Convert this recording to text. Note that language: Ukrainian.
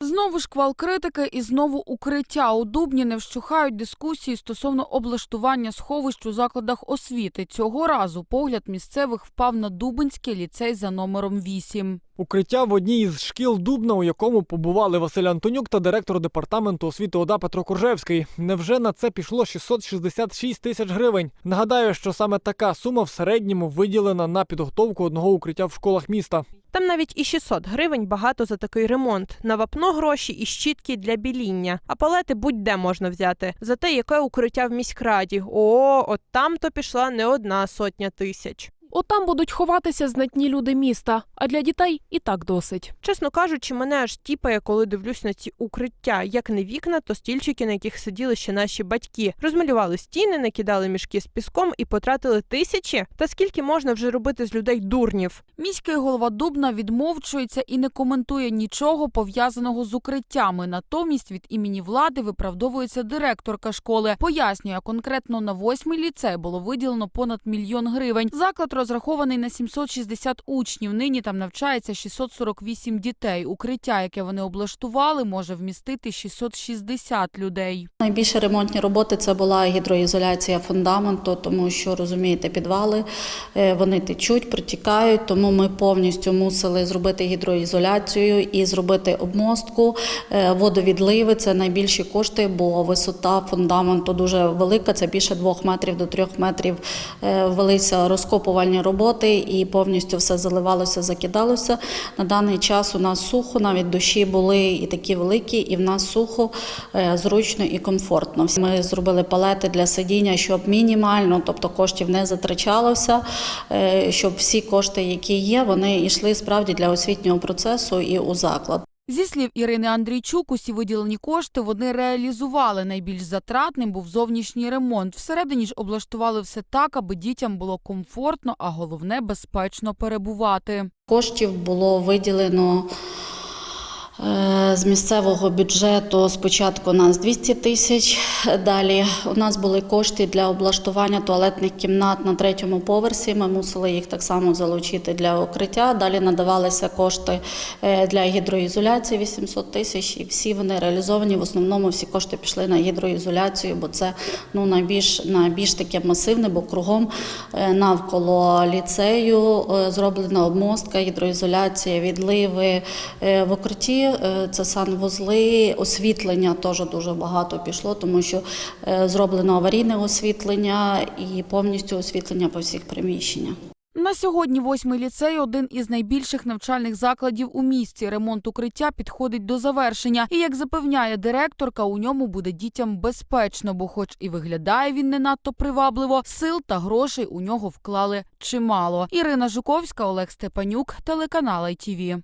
Знову шквал критики і знову укриття. У Дубні не вщухають дискусії стосовно облаштування сховищ у закладах освіти. Цього разу погляд місцевих впав на Дубинський ліцей за номером 8. Укриття в одній із шкіл Дубна, у якому побували Василь Антонюк та директор департаменту освіти ОДА Петро Коржевський. Невже на це пішло 666 тисяч гривень? Нагадаю, що саме така сума в середньому виділена на підготовку одного укриття в школах міста. Там навіть і 600 гривень багато за такий ремонт. На вапно гроші і щітки для біління. А палети будь-де можна взяти. За те, яке укриття в міськраді. О, от там то пішла не одна сотня тисяч. Отам будуть ховатися знатні люди міста, а для дітей і так досить. Чесно кажучи, мене аж тіпає, коли дивлюсь на ці укриття. Як не вікна, то стільчики, на яких сиділи ще наші батьки. Розмалювали стіни, накидали мішки з піском і потратили тисячі. Та скільки можна вже робити з людей дурнів? Міський голова Дубна відмовчується і не коментує нічого пов'язаного з укриттями. Натомість від імені влади виправдовується директорка школи. Пояснює, конкретно на восьмий ліцей було виділено понад мільйон гривень. Заклад розрахований на 760 учнів. Нині там навчається 648 дітей. Укриття, яке вони облаштували, може вмістити 660 людей. Найбільше ремонтні роботи це була гідроізоляція фундаменту, тому що розумієте, підвали е, вони течуть, протікають. Тому ми повністю мусили зробити гідроізоляцію і зробити обмостку, е, водовідливи. Це найбільші кошти, бо висота фундаменту дуже велика. Це більше двох метрів до трьох метрів. Е, Велися розкопувальні роботи і повністю все заливалося, закидалося. На даний час у нас сухо, навіть дощі були і такі великі, і в нас сухо, е, зручно і комфортно. Ми зробили палети для сидіння, щоб мінімально, тобто коштів не затрачалося, е, щоб всі кошти, які є, вони йшли справді для освітнього процесу і у заклад. Зі слів Ірини Андрійчук, усі виділені кошти вони реалізували. Найбільш затратним був зовнішній ремонт. Всередині ж облаштували все так, аби дітям було комфортно, а головне безпечно перебувати. Коштів було виділено з місцевого бюджету спочатку у нас 200 тисяч. Далі у нас були кошти для облаштування туалетних кімнат на третьому поверсі. Ми мусили їх так само залучити для укриття. Далі надавалися кошти е, для гідроізоляції 800 тисяч, і всі вони реалізовані. В основному всі кошти пішли на гідроізоляцію, бо це ну найбільш найбільш таке масивне, бо кругом е, навколо ліцею е, зроблена обмостка, гідроізоляція, відливи Е, в укритті. Е, Це санвузли, освітлення теж дуже багато пішло, тому що е, зроблено аварійне освітлення і повністю освітлення по всіх приміщеннях. На сьогодні восьмий ліцей один із найбільших навчальних закладів у місті. Ремонт укриття підходить до завершення. І як запевняє директорка, у ньому буде дітям безпечно, бо, хоч і виглядає він не надто привабливо, сил та грошей у нього вклали чимало. Ірина Жуковська, Олег Степанюк, телеканал ITV.